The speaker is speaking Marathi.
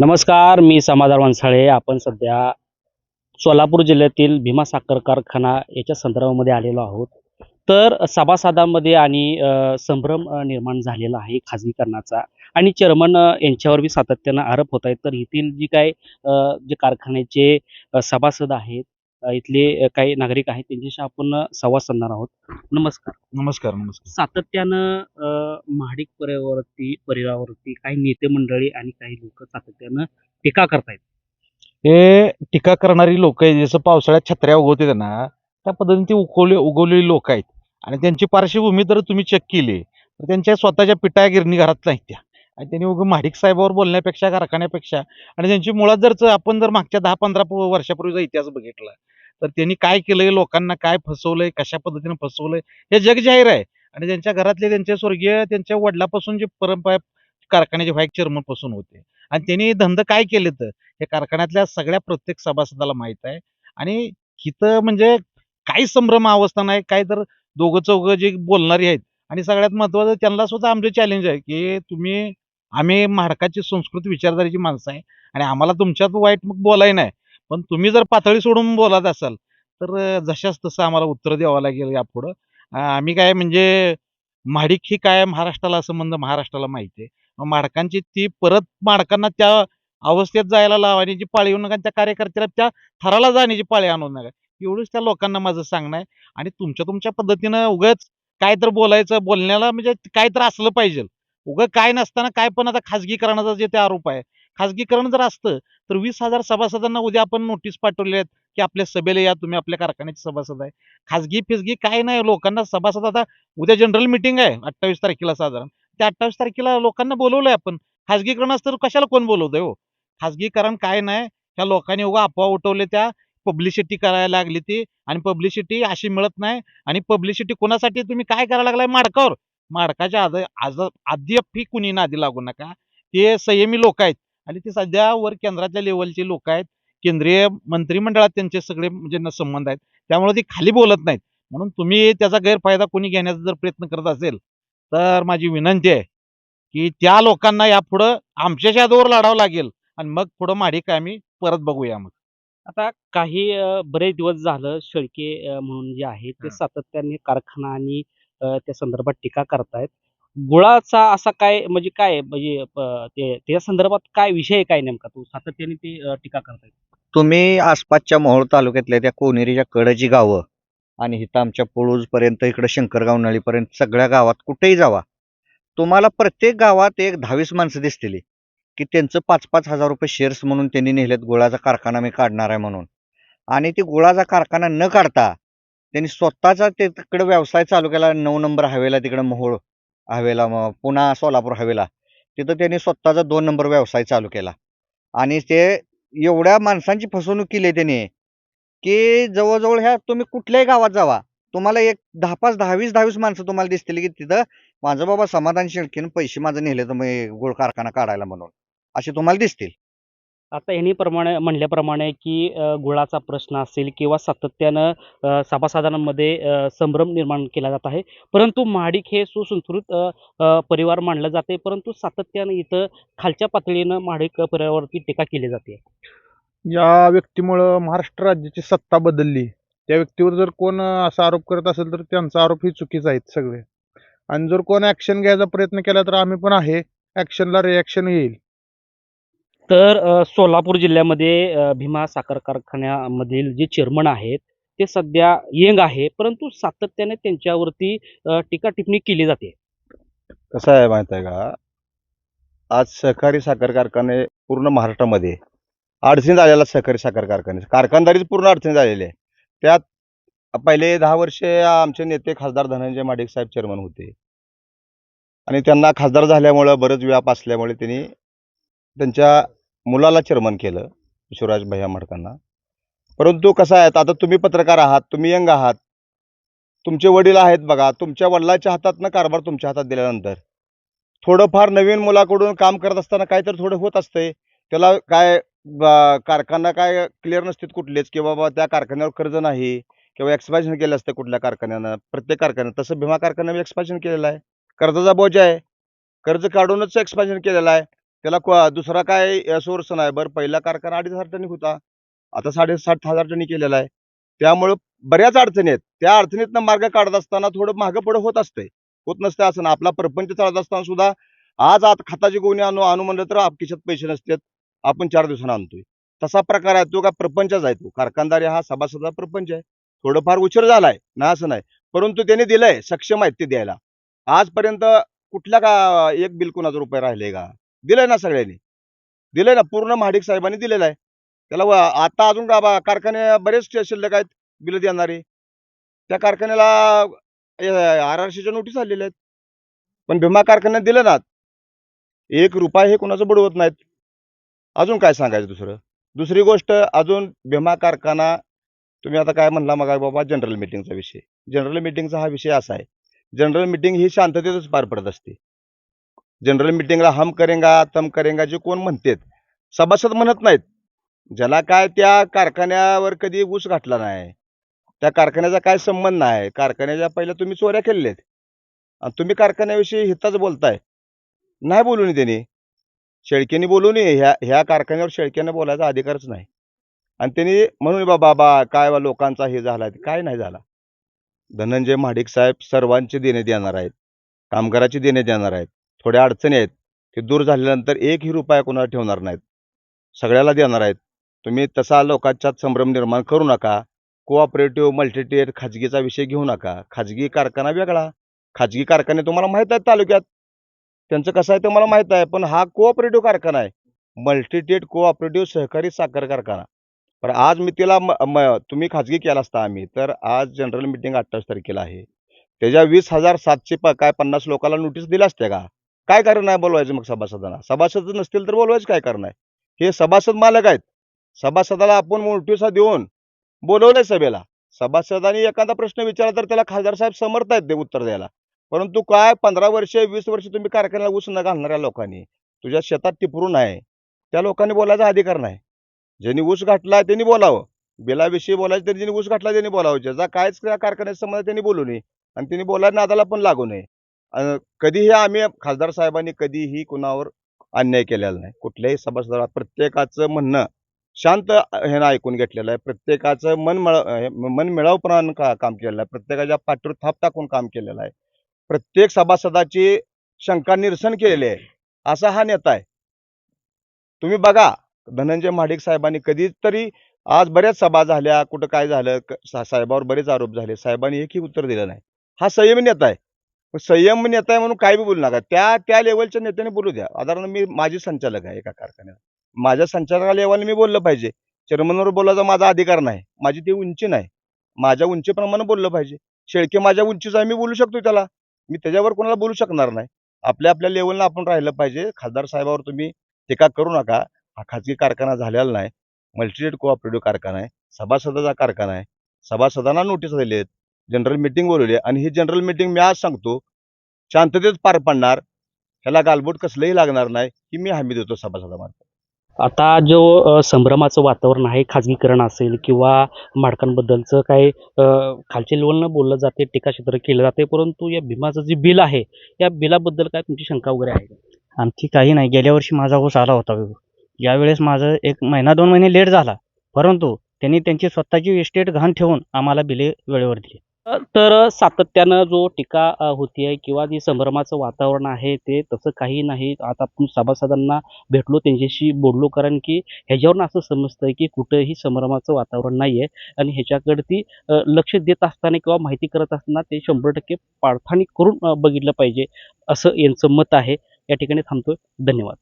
नमस्कार मी समाधान वंसाळे आपण सध्या सोलापूर जिल्ह्यातील भीमा साखर कारखाना याच्या संदर्भामध्ये आलेलो आहोत. तर सभासदांमध्ये आणि संभ्रम निर्माण झालेला आहे खाजगीकरणाचा आणि चेअरमन यांच्यावर बी सातत्यानं आरोप होत आहेत. तर येथील जी काय जे कारखान्याचे सभासद आहेत इथले काही नागरिक आहेत त्यांच्याशी आपण संवाद साधणार आहोत. नमस्कार. नमस्कार नमस्कार. सातत्यानं अ, महाडिक परिवारावरती परिवारावरती काही नेते मंडळी आणि काही लोक सातत्यानं टीका करतायत. हे टीका करणारी लोक आहेत जसं पावसाळ्यात छत्र्या उगवते ना त्या पद्धतीने ती उगवले उगवलेली लोक आहेत. आणि त्यांची पार्श्वभूमी जर तुम्ही चेक केली तर त्यांच्या स्वतःच्या पिटाया गिरणी घरात नाहीत त्या. आणि त्यांनी उगं महाडिक साहेबावर बोलण्यापेक्षा कारखान्यापेक्षा आणि त्यांची मुळात जर आपण जर मागच्या दहा पंधरा वर्षापूर्वीचा इतिहास बघितला तर त्यांनी काय केलंय लोकांना काय फसवलंय कशा पद्धतीने फसवलंय हे जग जाहीर आहे. आणि त्यांच्या घरातले त्यांचे स्वर्गीय त्यांच्या वडिलापासून जे परंपरा कारखान्याचे व्हाईट चेअरमनपासून होते. आणि त्यांनी धंदा काय केले तर हे कारखान्यातल्या सगळ्या प्रत्येक सभासदाला माहीत आहे. आणि इथं म्हणजे काही संभ्रम अवस्था नाही काय तर दोघं चौघं जे बोलणारी आहेत. आणि सगळ्यात महत्वाचं त्यांना सुद्धा आमचं चॅलेंज आहे की तुम्ही आम्ही महाडकाची संस्कृती विचारधारीची माणसं आहे आणि आम्हाला तुमच्यात वाईट मग बोलाय नाही. पण तुम्ही जर पातळी सोडून बोलत असाल तर जशाच जशास तसं आम्हाला उत्तर द्यावं लागेल यापुढं आम्ही काय म्हणजे महाडिक ही काय महाराष्ट्राला संबंध महाराष्ट्राला माहिती आहे. मग माडकांची ती परत माडकांना त्या अवस्थेत जायला लावण्याची पाळी येऊ नका त्या कार्यकर्त्याला त्या थराला जाण्याची पाळी आणू नका. एवढंच त्या लोकांना माझं सांगणं आहे. आणि तुमच्या तुमच्या पद्धतीनं उगाच काय तर बोलायचं बोलण्याला म्हणजे काय तर असलं पाहिजे उगं काय नसताना काय पण आता खाजगीकरणाचा जे ते आरोप आहे. खाजगीकरण जर असतं तर वीस हजार सभासदांना उद्या आपण नोटीस पाठवली आहेत की आपल्या सभेला या तुम्ही आपल्या कारखान्याचे सभासद आहे. खाजगी फिजगी काय नाही लोकांना सभासद आता उद्या जनरल मिटिंग आहे अठ्ठावीस तारखेला साधारण. त्या अठ्ठावीस तारखेला लोकांना बोलवलंय आपण. खाजगीकरण असतं तर कशाला कोण बोलवतंय हो? खाजगीकरण काय नाही ह्या लोकांनी उगा अफवा उठवले त्या पब्लिसिटी करायला लागली ती आणि पब्लिसिटी अशी मिळत नाही आणि पब्लिसिटी कोणासाठी? तुम्ही काय करायला लागलाय माडकावर? माडकाच्या आद आज अद्यापही कुणी नादी लागू नका. ते संयमी लोक आहेत. आणि ते सध्या वर केंद्राच्या लेवलचे लोक आहेत. केंद्रीय मंत्रिमंडळात त्यांचे सगळे म्हणजे न संबंध आहेत. त्यामुळे ते खाली बोलत नाहीत. म्हणून तुम्ही त्याचा गैरफायदा कोणी घेण्याचा जर प्रयत्न करत असेल तर माझी विनंती आहे की त्या लोकांना यापुढं आमच्या जादूवर लढावं लागेल. आणि मग पुढं माडी काय आम्ही परत बघूया मग. आता काही बरेच दिवस झालं शेळके म्हणून जे आहे ते. सातत्याने कारखाना आणि त्या संदर्भात टीका करतायत. गुळाचा असा काय म्हणजे काय म्हणजे ते त्या संदर्भात काय विषय आहे काय नेमका? तो सातत्याने ते टीका करतायत. तुम्ही आसपासच्या मोहोळ तालुक्यातल्या त्या कोनेरीच्या कडची गावं आणि इथं आमच्या पुळूजपर्यंत इकडं शंकरगाव नळीपर्यंत सगळ्या गावात कुठेही जावा. तुम्हाला प्रत्येक गावात एक दहावीस माणसं दिसतील की त्यांचं पाच पाच हजार रुपये शेअर्स म्हणून त्यांनी नेलेत गुळाचा कारखाना मी काढणार आहे म्हणून. आणि ती गुळाचा कारखाना न काढता त्यांनी स्वतःचा ते तिकडं व्यवसाय चालू केला नऊ नंबर हवेला तिकडं मोहोळ हवेला मग पुन्हा सोलापूर हवेला. तिथं त्यांनी स्वतःचा दोन नंबर व्यवसाय चालू केला. आणि ते एवढ्या माणसांची फसवणूक केली आहे त्याने की जवळजवळ ह्या तुम्ही कुठल्याही गावात जावा तुम्हाला एक दहा पाच दहावीस दहावीस माणसं तुम्हाला दिसतील की तिथं माझं बाबा समाधान शेळकीनं पैसे माझं नेले तर मी गोळ कारखाना काढायला म्हणून असे तुम्हाला दिसतील. आता यांनी प्रमाणे म्हणल्याप्रमाणे की गुळाचा प्रश्न असेल किंवा सातत्यानं सभासदांमध्ये संभ्रम निर्माण केला जात आहे. परंतु महाडिक हे सुसंस्कृत परिवार मानलं जाते परंतु सातत्यानं इथं खालच्या पातळीनं महाडिक परिवारावरती टीका केली जाते. या व्यक्तीमुळं महाराष्ट्र राज्याची सत्ता बदलली. त्या व्यक्तीवर जर कोण असा आरोप करत असेल तर त्यांचा आरोप ही चुकीचा आहेत सगळे. आणि जर कोण ॲक्शन घ्यायचा प्रयत्न केला तर आम्ही पण आहे. ॲक्शनला रिॲक्शन येईल. तर सोलापूर जिल्ह्यामध्ये भीमा साखर कारखान्यामधील जे चेअरमन आहेत ते सध्या यंग आहे परंतु सातत्याने त्यांच्यावरती टीका टिप्पणी केली जाते. कसं आहे माहीत आहे का? आज सहकारी साखर कारखाने पूर्ण महाराष्ट्रामध्ये अडचणी झालेला सहकारी साखर कारखाने. कारखानदारीच पूर्ण अडचणी झालेली आहे. त्यात पहिले दहा वर्षे आमचे नेते खासदार धनंजय माडिक साहेब चेअरमन होते. आणि त्यांना खासदार झाल्यामुळं बरंच व्याप असल्यामुळे त्यांनी त्यांच्या मुलाला चेअरमन केलं शिवराज भैया मडकांना परंतु कसं आहे आता तुम्ही पत्रकार आहात तुम्ही यंग आहात. तुमचे वडील आहेत बघा तुमच्या वडिलाच्या हातातनं कारभार तुमच्या हातात दिल्यानंतर. थोडंफार नवीन मुलाकडून काम करत असताना काहीतरी थोडं होत असतंय. त्याला काय कारखाना काय क्लिअर नसतात कुठलेच की बाबा त्या कारखान्यावर कर्ज नाही किंवा एक्सपान्शन केलं असतं कुठल्या कारखान्यानं प्रत्येक कारखान्यात. तसं भीमा कारखान्यावर एक्सपान्शन केलेलं आहे. कर्जाचा बोजा आहे. कर्ज काढूनच एक्सपान्शन केलेला आहे. त्याला दुसरा काय सोर्स नाही बरं. पहिला कारखाना अडीच हजार टनी होता. आता साडेसात हजार टनी केलेला आहे. त्यामुळं बऱ्याच अडचणी आहेत. त्या अडचणीतनं मार्ग काढत असताना थोडं मागं पुढं होत असतंय. होत नसते असं ना आपला प्रपंच चालत असताना सुद्धा आज आत खताची गोणी आणू आणू म्हणलं तर आप- खिशात पैसे नसतात. आपण चार दिवसांना आणतोय. तसा प्रकार आहे तो का प्रपंचच आहे तो. कारखानदारी हा सभासदा प्रपंच आहे. थोडंफार उशीर झालाय. ना असं नाही. परंतु त्याने दिलंय सक्षम आहेत ते द्यायला. आजपर्यंत कुठल्या का एक बिल कुणाचं रुपये राहिले का? दिलंय ना सगळ्यांनी. दिलंय ना पूर्ण महाडिक साहेबांनी दिलेलं आहे. त्याला आता अजून कारखाने बरेच शिल्लक आहेत बिल देणारे. त्या कारखान्याला आर आर सीच्या नोटीस आलेल्या आहेत. पण भीमा कारखान्यात दिलं ना एक रुपया हे कोणाचं बुडवत नाहीत. अजून काय सांगायचं दुसरं? दुसरी गोष्ट अजून भीमा कारखाना तुम्ही आता काय म्हणला मग बाबा जनरल मिटिंगचा विषय. जनरल मिटिंगचा हा विषय असा आहे. जनरल मिटिंग ही शांततेतच पार पडत असते. जनरल मिटिंगला हम करेंगा तम करेंगा जे कोण म्हणतात. सभासद म्हणत नाहीत. ज्याला काय त्या कारखान्यावर कधी ऊस घातला नाही. त्या कारखान्याचा काय संबंध नाही. कारखान्याच्या पहिल्या तुम्ही चोऱ्या केलेल्या आहेत. आणि तुम्ही कारखान्याविषयी हिताच बोलताय. नाही बोलू नये त्यांनी. शेळकेने बोलू नये. ह्या ह्या कारखान्यावर शेळक्याने बोलायचा अधिकारच नाही. आणि त्यांनी म्हणून बा बाबा काय बा लोकांचा हे झाला काय नाही झाला. धनंजय महाडिक साहेब सर्वांचे देणे देणार आहेत. कामगाराची देणे देणार आहेत. थोड्या अडचणी आहेत ते दूर झाल्यानंतर एकही रुपया कोणाला ठेवणार नाहीत. सगळ्याला देणार आहेत. तुम्ही तसा लोकांच्यात संभ्रम निर्माण करू नका. कोऑपरेटिव्ह मल्टीटेट खाजगीचा विषय घेऊ नका. खाजगी कारखाना वेगळा. खाजगी कारखाने तुम्हाला माहीत आहेत तालुक्यात. त्यांचं कसं आहे ते मला माहीत आहे पण हा कोऑपरेटिव्ह कारखाना आहे. मल्टीटेट कोऑपरेटिव्ह सहकारी साखर कारखाना. पण आज मी तिला म- तुम्ही खाजगी केला असता आम्ही तर आज जनरल मिटिंग अठ्ठावीस तारखेला आहे. त्याच्या वीस हजार सातशे प काय पन्नास लोकांना नोटीस दिल्या असत्या का? काय कारण आहे बोलवायचं मग सभासदांना? सभासद नसतील तर बोलवायचं काय कारण आहे? हे सभासद मालक आहेत. सभासदाला आपण नोटिसा देऊन बोलवलंय सभेला. सभासदांनी एखादा प्रश्न विचारला तर त्याला खासदार साहेब समर्थ आहेत ते उत्तर द्यायला. परंतु काय पंधरा वर्ष वीस वर्ष तुम्ही कारखान्याला ऊस न घालणाऱ्या लोकांनी तुझ्या शेतात टिपरून आहे त्या लोकांनी बोलायचा अधिकार नाही. ज्यांनी ऊस घातला त्यांनी बोलावं. बिलाविषयी बोलायचं तरी ज्यांनी ऊस घातला त्यांनी बोलावं. ज्याचा कायच त्या कारखान्याचा संबंध त्यांनी बोलू नये. आणि त्यांनी बोलायला नादाला पण लागू नये. कधीही आम्ही खासदार साहेबांनी कधीही कुणावर अन्याय केलेला नाही. कुठल्याही सभासदाला प्रत्येकाचं म्हणणं शांत ह्यानं ऐकून घेतलेलं आहे. प्रत्येकाचं मन मिळ मन मिळावपणानं का काम केलेलं आहे? प्रत्येकाच्या पाठीवर थाप टाकून काम केलेलं आहे. प्रत्येक सभासदाची शंका निरसन केलेली आहे. असा हा नेता आहे. तुम्ही बघा धनंजय महाडिक साहेबांनी कधीतरी आज बऱ्याच सभा झाल्या कुठं काय झालं साहेबावर बरेच आरोप झाले. साहेबांनी एकही उत्तर दिलं नाही. हा संयमी नेता आहे. संयम नेता आहे म्हणून काय बी बोलू नका. त्या त्या लेवलच्या नेत्याने बोलू द्या. साधारण मी माझी संचालक आहे एका कारखान्यात. माझ्या संचालका लेवलने मी बोललं पाहिजे. चेअरमनवर बोलायचा माझा अधिकार नाही. माझी ती उंची नाही. माझ्या उंचीप्रमाणे बोललं पाहिजे. शेळके माझ्या उंचीचा आहे मी बोलू शकतो त्याला. मी त्याच्यावर कोणाला बोलू शकणार नाही. आपल्या आपल्या लेवलला आपण राहिलं पाहिजे. खासदार साहेबावर तुम्ही टीका करू नका. हा खाजगी कारखाना झालेला नाही. मल्टीडेट कोऑपरेटिव्ह कारखाना आहे. सभासदाचा कारखाना आहे. सभासदांना नोटीस दिली आहेत जनरल मिटिंग बोलवली आणि ही जनरल मिटिंग मी आज सांगतो शांततेत पार पडणार ह्याला गालबोट कसलंही लागणार नाही ही मी हमी देतो सभासदामार्फत. आता जो संभ्रमाचं वातावरण आहे खाजगीकरण असेल किंवा माडकांबद्दलचं काही अ, खालच्या लेवलनं बोललं जाते टीकाक्षेत्र केलं जाते परंतु या भीमाचं जे बिल आहे या बिलाबद्दल काय तुमची शंका वगैरे आहे? आणखी काही नाही. गेल्या वर्षी माझा ऊस आला होता. यावेळेस माझं एक महिना दोन महिने लेट झाला. परंतु त्यांनी त्यांची स्वतःची इस्टेट घाण ठेवून आम्हाला बिले वेळेवर दिली. तर सातत्यानं जो टीका होती आहे किंवा जे संभ्रमाचं वातावरण आहे ते तसं काही नाही. आता आपण सभासदांना भेटलो त्यांच्याशी बोललो कारण की ह्याच्यावरून असं समजतं आहे की कुठंही संभ्रमाचं वातावरण नाही आहे आणि ह्याच्याकडे ती लक्ष देत असताना किंवा माहिती करत असताना ते शंभर टक्के पाळथाणी करून बघितलं पाहिजे असं यांचं मत आहे. या ठिकाणी थांबतोय. धन्यवाद.